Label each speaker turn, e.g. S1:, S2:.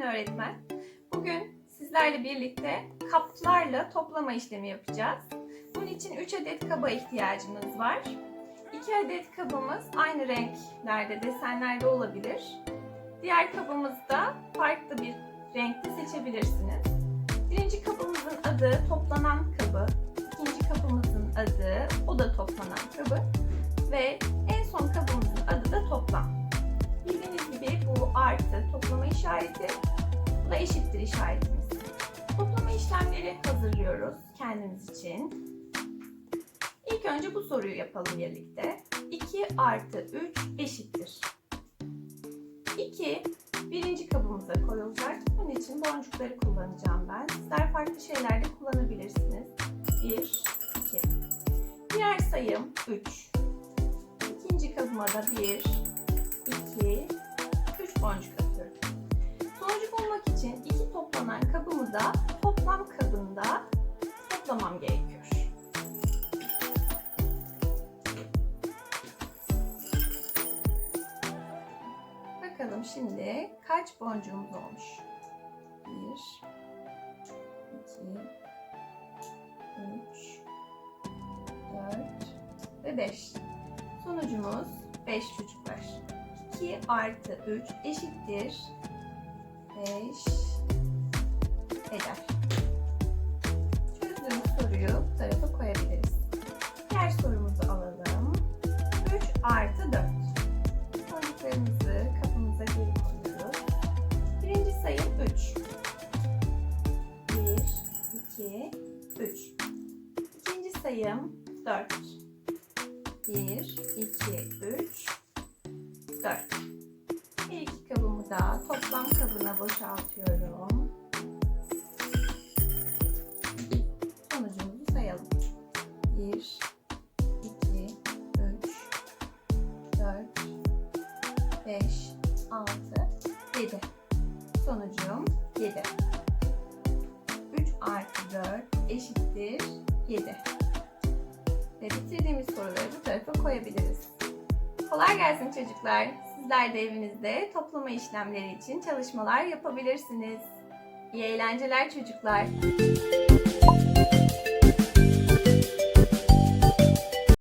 S1: öğretmen. Bugün sizlerle birlikte kaplarla toplama işlemi yapacağız. Bunun için 3 adet kaba ihtiyacımız var. 2 adet kabımız aynı renklerde, desenlerde olabilir. Diğer kabımızda farklı bir renkte seçebilirsiniz. Birinci kabımızın adı toplanan kabı. İkinci kabımızın adı o da toplanan kabı. Ve en son kabımızın adı da toplam. Bu artı toplama işareti, bu da eşittir işaretimiz. Toplama işlemleri hazırlıyoruz kendimiz için. İlk önce bu soruyu yapalım birlikte. 2 artı 3 eşittir. 2 birinci kabımıza koyulacak. Bunun için boncukları kullanacağım ben. Sizler farklı şeyler de kullanabilirsiniz. 1, 2. Diğer sayım 3. İkinci kabıma da 1, 2, 3 boncuk atıyorum. Sonucu bulmak için iki toplanan kabımı da toplam kabında toplamam gerekiyor. Bakalım şimdi kaç boncuğumuz olmuş? 1, 2, 3, 4 ve 5. Sonucumuz 5 çocuklar. 2 artı 3 eşittir 5 eder. Çözdüğümüz soruyu bu tarafa koyabiliriz. Diğer sorumuzu alalım. 3 artı 4. Sonuçlarımızı kapımıza geri koyuyoruz. Birinci sayım 3. 1, 2, 3. İkinci sayım 4. 1, 2, 3, 4. Bir iki kabımı da toplam kabına boşaltıyorum. Sonucumuzu sayalım. 1, 2, 3, 4, 5, 6, 7. Sonucum 7. 3 artı 4 eşittir 7. Ve bitirdiğimiz soruları bu tarafa koyabiliriz. Kolay gelsin çocuklar. Sizler de evinizde toplama işlemleri için çalışmalar yapabilirsiniz. İyi eğlenceler çocuklar.